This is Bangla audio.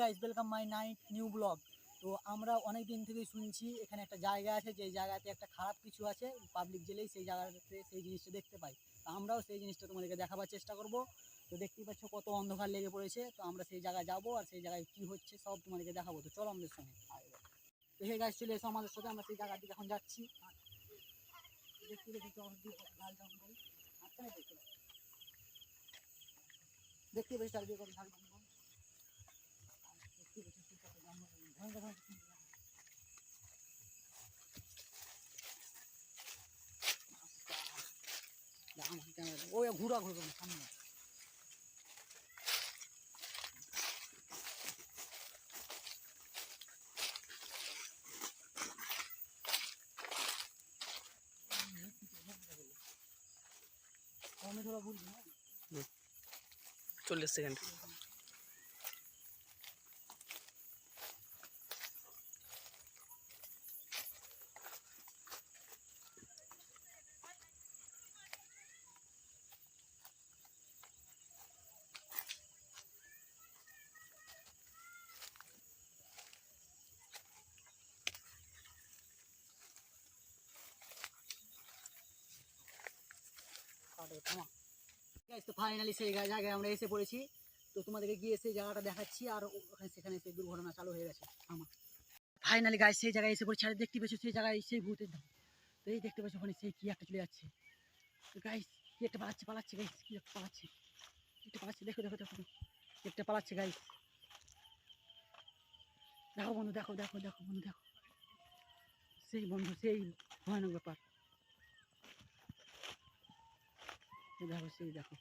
Guys welcome my night new blog তো আমরা অনেক দিন থেকেই শুনছি, এখানে একটা জায়গা আছে যে জায়গাতে একটা খারাপ কিছু আছে পাবলিক জেলেই সেই জায়গাটাতে সেই জিনিসটা দেখতে পাই। তো আমরাও সেই জিনিসটা তোমাদেরকে দেখাবার চেষ্টা করব। তো দেখতেই পাচ্ছ কত অন্ধকার লেগে পড়েছে। তো আমরা সেই জায়গায় যাব আর সেই জায়গায় কি হচ্ছে সব তোমাদেরকে দেখাবো। তো চলো আমাদের সঙ্গে। তো হে গাছ চলে এসো আমাদের সাথে। আমরা সেই জায়গার দিকে এখন যাচ্ছি। আচ্ছা দেখতে দেখতে চারিদিকে কত ঝাল জঙ্গল আর দেখতে পেয়েছি সেই কত জঙ্গল ভয়ঙ্কর ভয়ঙ্কর সুন্দর জায়গা। যা, আমার ক্যামেরা ওই ঘুরা ঘুরবো না সামনে চল্লিশ সেকেন্ড। Guys, তো ফাইনালি সেই জায়গায় আমরা এসে পড়েছি। তো তোমাদেরকে গিয়ে সেই জায়গাটা দেখাচ্ছি আর ওখানে সেখানে সেই দুর্ঘটনা চালু হয়ে গেছে। আমার। ফাইনালি গাছ সেই জায়গায় এসে পড়েছি। আর দেখতে পেয়েছ সেই জায়গায় সেই ভূতের ধাম। তো এই দেখতে পাচ্ছ ওখানে সেই কি একটা চলে যাচ্ছে। তো গাইস কি একটা পালাচ্ছে পালাচ্ছে গাইস কি একটা পালাচ্ছে। একটা পালাচ্ছে দেখো দেখো দেখো। একটা পালাচ্ছে গাইস দেখো বন্ধু দেখো দেখো দেখো বন্ধু দেখো। সেই বন্ধু সেই ভয়ানক ব্যাপার এই দেখো সেই দেখো।